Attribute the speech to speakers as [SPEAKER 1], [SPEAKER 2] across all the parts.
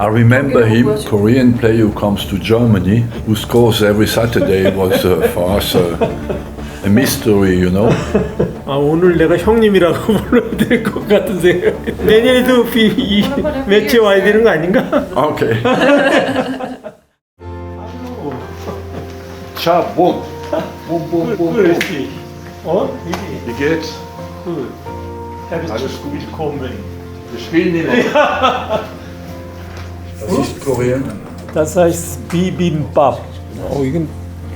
[SPEAKER 1] I remember him, Korean player who comes to Germany, who scores every Saturday, was uh, for us uh, a mystery, you know.
[SPEAKER 2] 아 오늘 내가 형님이라고 불러야 될 것 같은 생각. 내년에도 비, 이 매치에 와야 되는 거 아닌가?
[SPEAKER 1] Okay. Ciao, boom. Boom, boom, boom, boom.
[SPEAKER 2] 그렇지. 어? 이게
[SPEAKER 1] Wie geht's?
[SPEAKER 2] 그
[SPEAKER 1] Alles gut.
[SPEAKER 2] willkommen.
[SPEAKER 1] Wir spielen ihn Das ist Korean.
[SPEAKER 2] Das heißt 비빔밥. 어 이건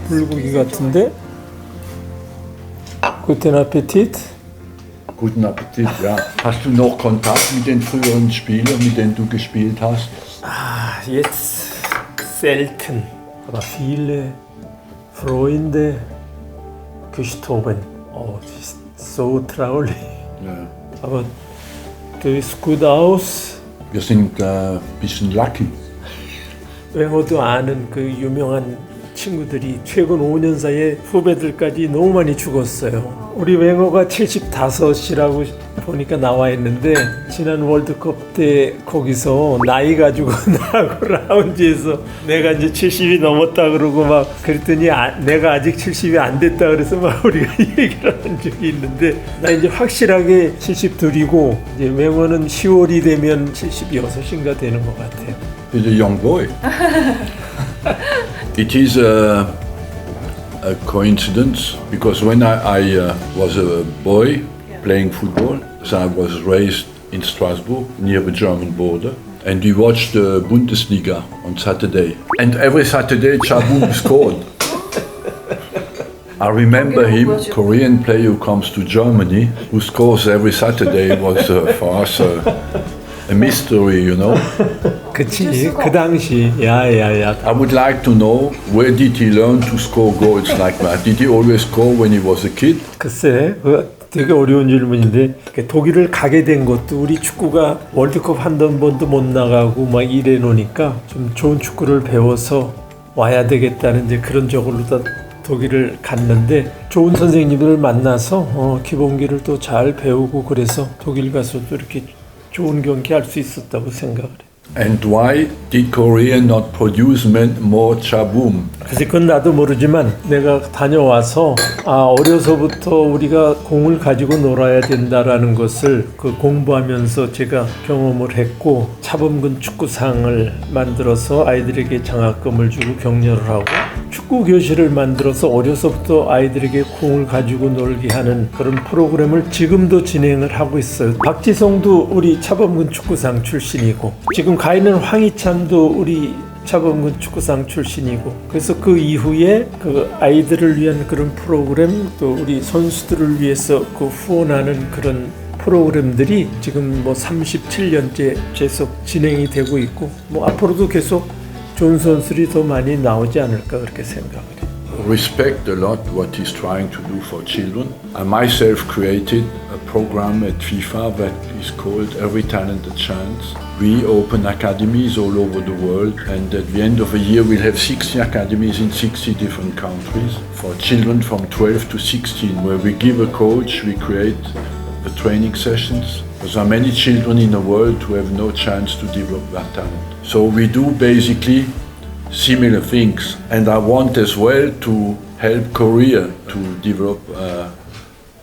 [SPEAKER 2] 불고기 같은데. Guten Appetit.
[SPEAKER 1] Guten Appetit, ja. Hast du noch Kontakt mit den früheren Spielern, mit denen du gespielt hast?
[SPEAKER 2] Ah, jetzt selten, aber viele Freunde gestorben. Oh, das ist so traurig.
[SPEAKER 1] Ja.
[SPEAKER 2] Aber du siehst gut aus.
[SPEAKER 1] Wir sind äh, ein bisschen lucky.
[SPEAKER 2] 웨어도 아는 그 유명한 친구들이 최근 5년 사이에 후배들까지 너무 많이 죽었어요. 우리 웨어가 75이라고 보니까 나와 있는데 지난 월드컵 때 거기서 나이 가지고 나하고 라운지에서 내가 이제 70이 넘었다 그러고 막 그랬더니 아, 내가 아직 70이 안 됐다 그래서 막 우리가 얘기를 한 적이 있는데 나 이제 확실하게 72이고 이제 웨어는 10월이 되면 76인가 되는 것 같아요.
[SPEAKER 1] He's a young boy. it is a, a coincidence because when I, I uh, was a boy playing football, so I was raised in Strasbourg near the German border. And we watched the Bundesliga on Saturday. And every Saturday, Chabum scored. I remember him, Korean player who comes to Germany, who scores every Saturday, was uh, for us uh, a mystery, you know.
[SPEAKER 2] 그치 그 당시 야야야
[SPEAKER 1] I would like to know where did he learn to score goals like that? Did he always score when he was a kid?
[SPEAKER 2] 글쎄 그 되게 어려운 질문인데 그 독일을 가게 된 것도 우리 축구가 월드컵 한 번도 못 나가고 막 이래 놓으니까 좀 좋은 축구를 배워서 와야 되겠다는 이제 그런 저걸로 다 독일을 갔는데 좋은 선생님들을 만나서 어, 기본기를 또 잘 배우고 그래서 독일 가서도 이렇게 좋은 경기 할 수 있었다고 생각을 해.
[SPEAKER 1] And why did Korea not produce more Chabum?
[SPEAKER 2] 사실 그건 나도 모르지만 내가 다녀와서 아 어려서부터 우리가 공을 가지고 놀아야 된다라는 것을 그 공부하면서 제가 경험을 했고 차범근 축구상을 만들어서 아이들에게 장학금을 주고 격려를 하고 축구 교실을 만들어서 어려서부터 아이들에게 공을 가지고 놀게 하는 그런 프로그램을 지금도 진행을 하고 있어요. 박지성도 우리 차범근 축구상 출신이고 지금 가 있는 황희찬도 우리 차범근 축구상 출신이고 그래서 그 이후에 그 아이들을 위한 그런 프로그램 또 우리 선수들을 위해서 그 후원하는 그런 프로그램들이 지금 뭐 37년째 계속 진행이 되고 있고 뭐 앞으로도 계속 좋은 선수들이 더 많이 나오지 않을까 그렇게 생각을 해요.
[SPEAKER 1] Respect a lot what he's trying to do for children. I myself created a program at FIFA that is called Every Talent a Chance. We open academies all over the world, and at the end of the year, we'll have 60 academies in 60 different countries for children from 12 to 16, where we give a coach, we create the training sessions. there are many children in the world who have no chance to develop that talent. So we do basically similar things, and I want as well to help Korea to develop uh,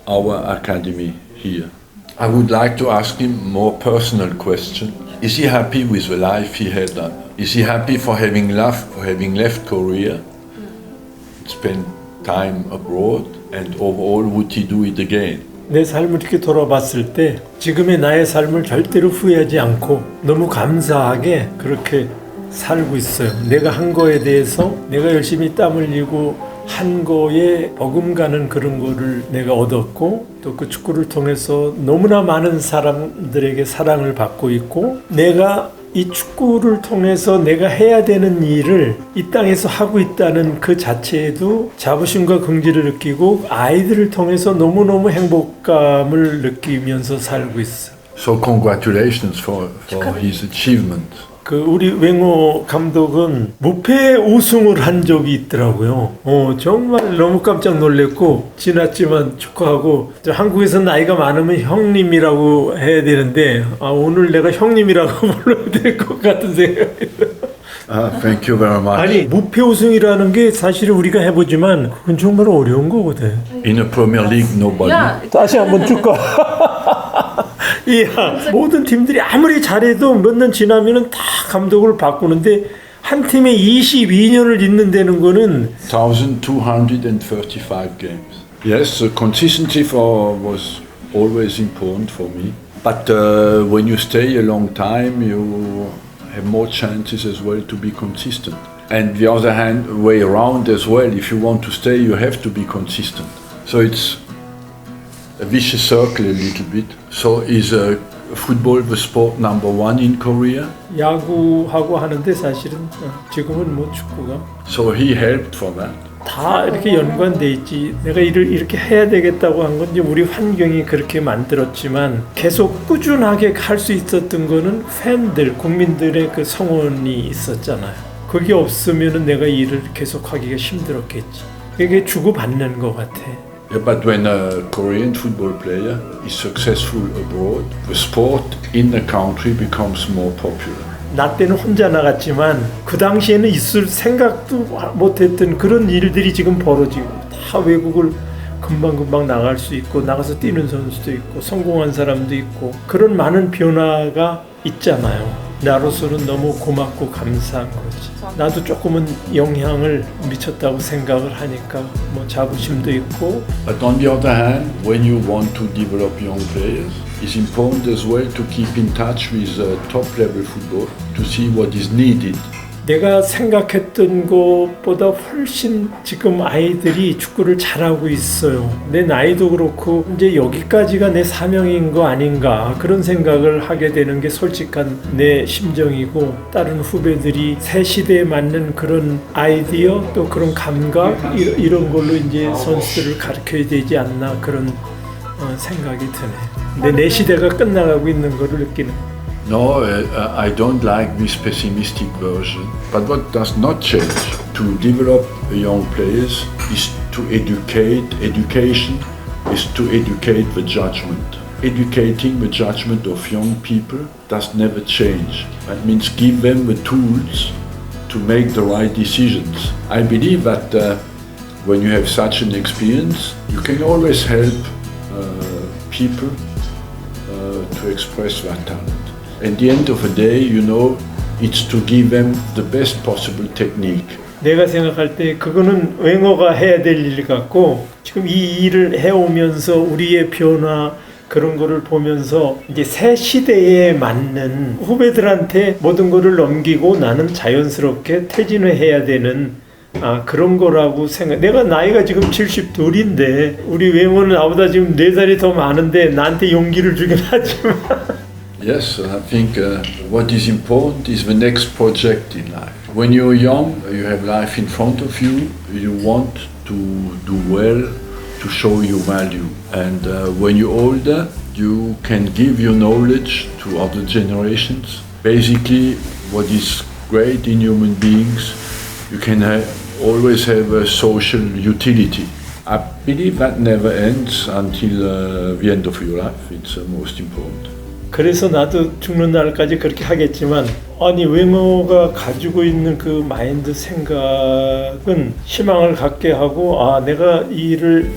[SPEAKER 1] our academy here. I would like to ask him more personal question. Is he happy with the life he had? Is he happy for having left for having left Korea, spent time abroad, and overall would he do it again?
[SPEAKER 2] 내 삶을 이렇게 돌아봤을 때 지금의 나의 삶을 절대로 후회하지 않고 너무 감사하게 그렇게 살고 있어요. 내가 한 거에 대해서 내가 열심히 땀 흘리고 한 거에 버금가는 그런 거를 내가 얻었고 또 그 축구를 통해서 너무나 많은 사람들에게 사랑을 받고 있고 내가 이 축구를 통해서 내가 해야 되는 일을 이 땅에서 하고 있다는 그 자체에도 자부심과 긍지를 느끼고 아이들을 통해서 너무너무 행복감을 느끼면서 살고 있어.
[SPEAKER 1] So congratulations for, for his achievement.
[SPEAKER 2] 그 우리 맹호 감독은 무패 우승을 한 적이 있더라고요. 어 정말 너무 깜짝 놀랐고 지났지만 축하하고 저 한국에서 나이가 많으면 형님이라고 해야 되는데 아 오늘 내가 형님이라고 불러야 될 것 같은 생각이 들어요.
[SPEAKER 1] Ah, thank you very much.
[SPEAKER 2] 아니 무패 우승이라는 게 사실 우리가 해보지만 그건 정말 어려운 거거든.
[SPEAKER 1] In a Premier League, nobody.
[SPEAKER 3] Yeah,
[SPEAKER 2] 다시 한번 축하. 이야 모든 팀들이 아무리 잘해도 몇 년 지나면은 다 감독을 바꾸는데 한 팀에 22년을 있는다는 거는
[SPEAKER 1] 1,235 games. Yes, the consistency for was always important for me. But uh, when you stay a long time, you have more chances as well to be consistent. And the other hand, way around as well. If you want to stay, you have to be consistent. So it's a vicious circle a little bit. So is uh, football the sport number one in Korea?
[SPEAKER 2] 야구하고 하는데 사실은 어, 지금은 뭐 축구가
[SPEAKER 1] So he helped for that.
[SPEAKER 2] 다 이렇게 연관돼 있지. 내가 일을 이렇게 해야 되겠다고 한건 이제 우리 환경이 그렇게 만들었지만 계속 꾸준하게 할 수 있었던 거는 팬들, 국민들의 그 성원이 있었잖아요. 그게 없으면은 내가 일을 계속 하기가 힘들었겠지. 이게 주고받는 것 같아.
[SPEAKER 1] But when a Korean football player is successful abroad, the sport in the country becomes more popular.
[SPEAKER 2] 나 때는 혼자 나갔지만 그 당시에는 있을 생각도 못했던 그런 일들이 지금 벌어지고 다 외국을 금방금방 나갈 수 있고 나가서 뛰는 선수도 있고 성공한 사람도 있고 그런 많은 변화가 있잖아요. 나로서는 너무 고맙고 감사한 거지. 나도 조금은 영향을 미쳤다고 생각을 하니까 뭐 자부심도 있고
[SPEAKER 1] But on the other hand, when you want to develop young players, it's important as well to keep in touch with uh, top level football to see what is needed.
[SPEAKER 2] 내가 생각했던 것보다 훨씬 지금 아이들이 축구를 잘하고 있어요. 내 나이도 그렇고 이제 여기까지가 내 사명인 거 아닌가 그런 생각을 하게 되는 게 솔직한 내 심정이고 다른 후배들이 새 시대에 맞는 그런 아이디어 또 그런 감각 이- 이런 걸로 이제 선수들을 가르쳐야 되지 않나 그런 어, 생각이 드네. 근데 내 시대가 끝나가고 있는 거를 느끼는.
[SPEAKER 1] No, uh, uh, I don't like this pessimistic version. But what does not change to develop young players is to educate. Education is to educate the judgment. Educating the judgment of young people does never change. That means give them the tools to make the right decisions. I believe that uh, when you have such an experience, you can always help uh, people uh, to express their talent. At the end of the day, you know, it's to give them the best possible technique.
[SPEAKER 2] 내가 생각할 때 그거는 웨어가 해야 될 일 같고 지금 이 일을 해오면서 우리의 변화 그런 거를 보면서 이제 새 시대에 맞는 후배들한테 모든 거를 넘기고 나는 자연스럽게 퇴진을 해야 되는 아 그런 거라고 생각. 내가 나이가 지금 72인데 우리 외모는 나보다 지금 4살이 더 많은데 나한테 용기를 주긴 하지만
[SPEAKER 1] Yes, I think uh, what is important is the next project in life. When you're young, you have life in front of you, you want to do well, to show your value. And uh, when you're older, you can give your knowledge to other generations. Basically, what is great in human beings, you can always have a social utility. I believe that never ends until uh, the end of your life. It's uh, most important.
[SPEAKER 2] 그래서 나도 죽는 날까지 그렇게 하겠지만 아니 외모가 가지고 있는 그 마인드 생각은 희망을 갖게 하고 아 내가 이 일을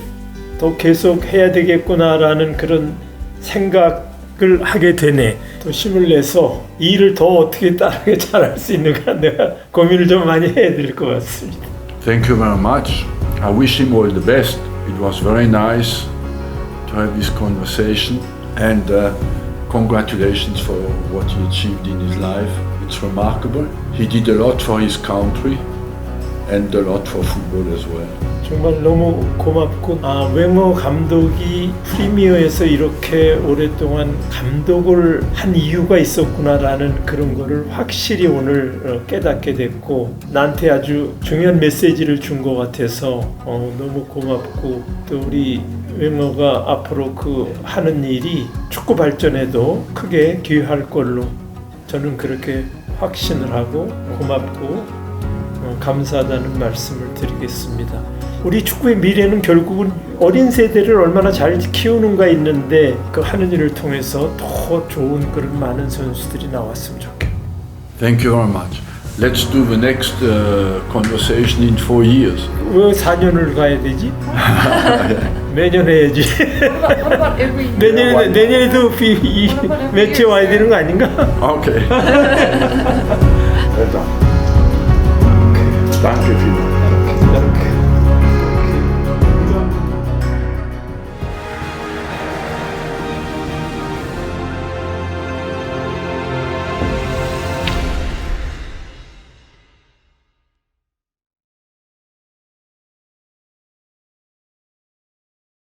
[SPEAKER 2] 더 계속 해야 되겠구나라는 그런 생각을 하게 되네 또 힘을 내서 이 일을 더 어떻게 빠르게 잘할 수 있는가 내가 고민을 좀 많이 해야 될 것 같습니다.
[SPEAKER 1] Thank you very much. I wish him all the best. It was very nice to have this conversation and uh, congratulations for what he achieved in his life. It's remarkable. He did a lot for his country and a lot for football as well.
[SPEAKER 2] 정말 너무 고맙고 아 웨머 감독이 프리미어에서 이렇게 오랫동안 감독을 한 이유가 있었구나라는 그런 거를 확실히 오늘 어, 깨닫게 됐고 나한테 아주 중요한 메시지를 준 것 같아서 어, 너무 고맙고 또 우리 웨머가 앞으로 그 하는 일이 축구 발전에도 크게 기여할 걸로 저는 그렇게 확신을 하고 고맙고 어, 감사하다는 말씀을 드리겠습니다. 우리 축구의 미래는 결국은 어린 세대를 얼마나 잘 키우는가 있는데 그 하는 일을 통해서 더 좋은 그런 많은 선수들이 나왔으면 좋겠고
[SPEAKER 1] Thank you very much. Let's do the next uh, conversation in four years.
[SPEAKER 2] 왜 4년을 가야 되지? 매년 해야지. 내년에 내년에도 이 매체 와야 되는 거 아닌가?
[SPEAKER 1] Done. Okay. Danke vielmals.